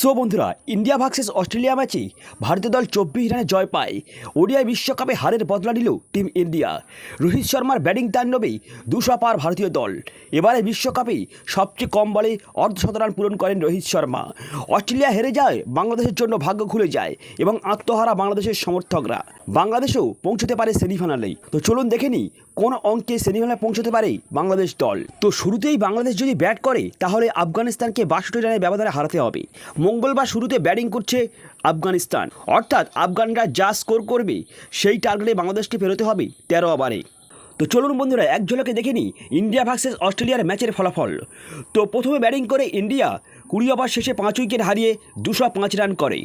So বন্ধুরা, India versus Australia ম্যাচে ভারতীয় দল চব্বিশ রানে জয় পায়। ওডিআই বিশ্বকাপে হারের বদলা নিল টিম ইন্ডিয়া। রোহিত শর্মার ব্যাটিং তাণ্ডবেই দুশো পার ভারতীয় দল। এবারে বিশ্বকাপে সবচেয়ে কম বলে অর্ধশত রান পূরণ করেন রোহিত শর্মা। অস্ট্রেলিয়া হেরে যায়, বাংলাদেশের জন্য ভাগ্য খুলে যায় এবং আত্মহারা বাংলাদেশের সমর্থকরা। বাংলাদেশও পৌঁছতে পারে সেমিফাইনালেই। তো চলুন দেখে নিই, কোন অঙ্কে সেমিফাইনালে পৌঁছতে পারে বাংলাদেশ দল। তো শুরুতেই বাংলাদেশ যদি ব্যাট করে, তাহলে আফগানিস্তানকে বাষট্টি রানের ব্যবধানে হারাতে হবে। মঙ্গলবার শুরুতে ব্যাটিং করছে আফগানিস্তান। অর্থাৎ আফগানরা যা স্কোর করবে, সেই টার্গেটে বাংলাদেশকে ফেরোতে হবে তেরো ওভারে। তো চলুন বন্ধুরা, এক ঝলকে দেখে নিই, ইন্ডিয়া ভার্সেস অস্ট্রেলিয়ার ম্যাচের ফলাফল। তো প্রথমে ব্যাটিং করে ইন্ডিয়া, কুড়ি ওভার শেষে পাঁচ উইকেট হারিয়ে দুশো পাঁচ রান করে।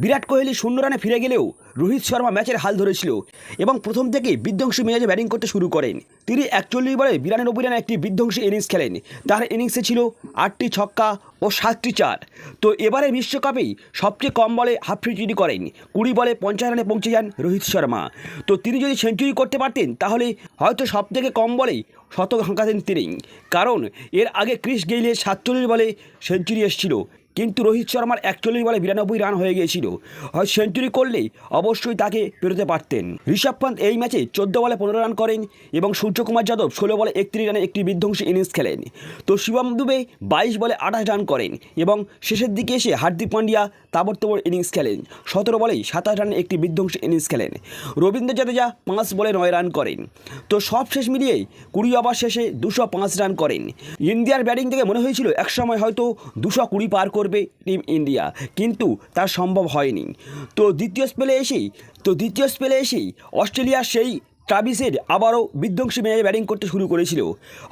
বিরাট কোহলি শূন্য রানে ফিরে গেলেও রোহিত শর্মা ম্যাচের হাল ধরেছিল এবং প্রথম থেকে বিধ্বংসী মেজাজে ব্যাটিং করতে শুরু করেন। তিনি একচল্লিশ বলে বিরানব্বই রানে একটি বিধ্বংসী ইনিংস খেলেন। তার ইনিংসে ছিল আটটি ছক্কা ও সাতটি চার। তো এবারে বিশ্বকাপেই সবচেয়ে কম বলে হাফ সেঞ্চুরি করেন। কুড়ি বলে পঞ্চাশ রানে পৌঁছে যান রোহিত শর্মা। তো তিনি যদি সেঞ্চুরি করতে পারতেন, তাহলে হয়তো সব থেকে কম বলেই শতক হাঁকাতেন তিনি। কারণ এর আগে ক্রিস গেইলের সাতচল্লিশ বলে সেঞ্চুরি এসেছিল। কিন্তু রোহিত শর্মার একচল্লিশ বলে বিরানব্বই রান হয়ে গিয়েছিল। হয় সেঞ্চুরি করলেই অবশ্যই তাকে পেরোতে পারতেন। ঋষভ পান্ত এই ম্যাচে চোদ্দ বলে পনেরো রান করেন এবং সূর্যকুমার যাদব ষোলো বলে একত্রিশ রানে একটি বিধ্বংসী ইনিংস খেলেন। তো শিবম দুবে বাইশ বলে আঠাশ রান করেন এবং শেষের দিকে এসে হার্দিক পান্ডিয়া তাবড়তোবড় ইনিংস খেলেন। সতেরো বলেই সাতাশ রানে একটি বিধ্বংসী ইনিংস খেলেন। রবীন্দ্র জাদেজা পাঁচ বলে নয় রান করেন। তো সব শেষ মিলিয়েই কুড়ি ওভার শেষে দুশো পাঁচ রান করেন। ইন্ডিয়ার ব্যাটিং থেকে মনে হয়েছিল একসময় হয়তো দুশো কুড়ি পার করবে টিম ইন্ডিয়া। কিন্তু তা সম্ভব হয়নি। তো দ্বিতীয় স্পেলে এসেই, তো দ্বিতীয় স্পেলে এসেই অস্ট্রেলিয়া সেই ট্রাভিসের আবারও বিধ্বংসী ম্যাচে ব্যাটিং করতে শুরু করেছিল।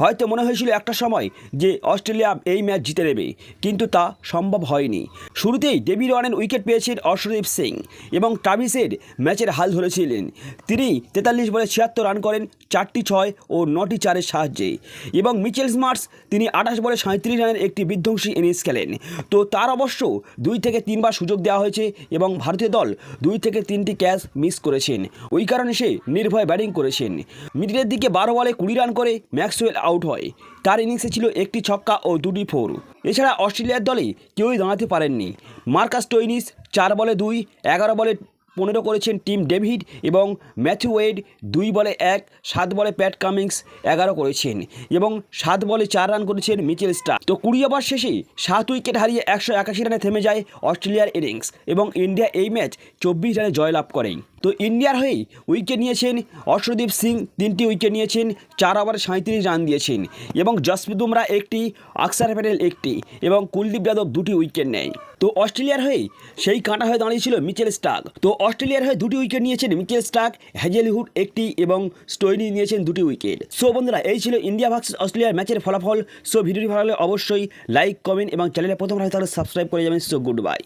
হয়তো মনে হয়েছিল একটা সময় যে অস্ট্রেলিয়া এই ম্যাচ জিতে নেবে, কিন্তু তা সম্ভব হয়নি। শুরুতেই ডেবি রনের উইকেট পেয়েছেন অর্শদীপ সিং এবং ট্রাভিসের ম্যাচের হাল ধরেছিলেন। তিনি তেতাল্লিশ বলে ছিয়াত্তর রান করেন, চারটি ছয় ও নটি চারের সাহায্যে। এবং মিচেলস মার্স তিনি আঠাশ বলে সাঁত্রিশ রানের একটি বিধ্বংসী ইনিংস খেলেন। তো তার অবশ্য দুই থেকে তিনবার সুযোগ দেওয়া হয়েছে এবং ভারতীয় দল দুই থেকে তিনটি ক্যাচ মিস করেছেন। ওই কারণে সে নির্ভয় করেছেন। মিডিলের দিকে বারো বলে কুড়ি রান করে ম্যাক্সওয়েল আউট হয়। তার ইনিংসে ছিল একটি ছক্কা ও দুটি ফোর। এছাড়া অস্ট্রেলিয়ার দলে কেউই দাঁড়াতে পারেননি। মার্কাস টোইনিস চার বলে দুই, এগারো বলে পনেরো করেছেন টিম ডেভিড এবং ম্যাথিউ ওয়েড দুই বলে এক, সাত বলে প্যাট কামিংস এগারো করেছেন এবং সাত বলে চার রান করেছেন মিচেল স্টার তো কুড়ি ওভার শেষে সাত উইকেট হারিয়ে একশো একাশি রানে থেমে যায় অস্ট্রেলিয়ার ইনিংস এবং ইন্ডিয়া এই ম্যাচ চব্বিশ রানে জয়লাভ করেন তো ইন্ডিয়ার হয়েই উইকেট নিয়েছেন অর্শদীপ সিং, তিনটি উইকেট নিয়েছেন, চার ওভারে সাঁত্রিশ রান দিয়েছেন। এবং জসপ্রীত বুমরা একটি, আকসার প্যাটেল একটি এবং কুলদীপ যাদব দুটি উইকেট নেয়। তো অস্ট্রেলিয়ার হয়ে সেই কাঁটা হয়ে দাঁড়িয়েছিল মিচেল স্টাক তো অস্ট্রেলিয়ার হয়ে দুটি উইকেট নিয়েছেন মিচেল স্টাক হ্যাজেলহুড একটি এবং স্টোইনি নিয়েছেন দুটি উইকেট সো বন্ধুরা, এই ছিল ইন্ডিয়া ভার্সেস অস্ট্রেলিয়ার ম্যাচের ফলাফল। সো ভিডিওটি ভালো লাগলে অবশ্যই লাইক কমেন্ট এবং চ্যানেলে প্রথম হয় তাহলে সাবস্ক্রাইব করে যাবেন। So good bye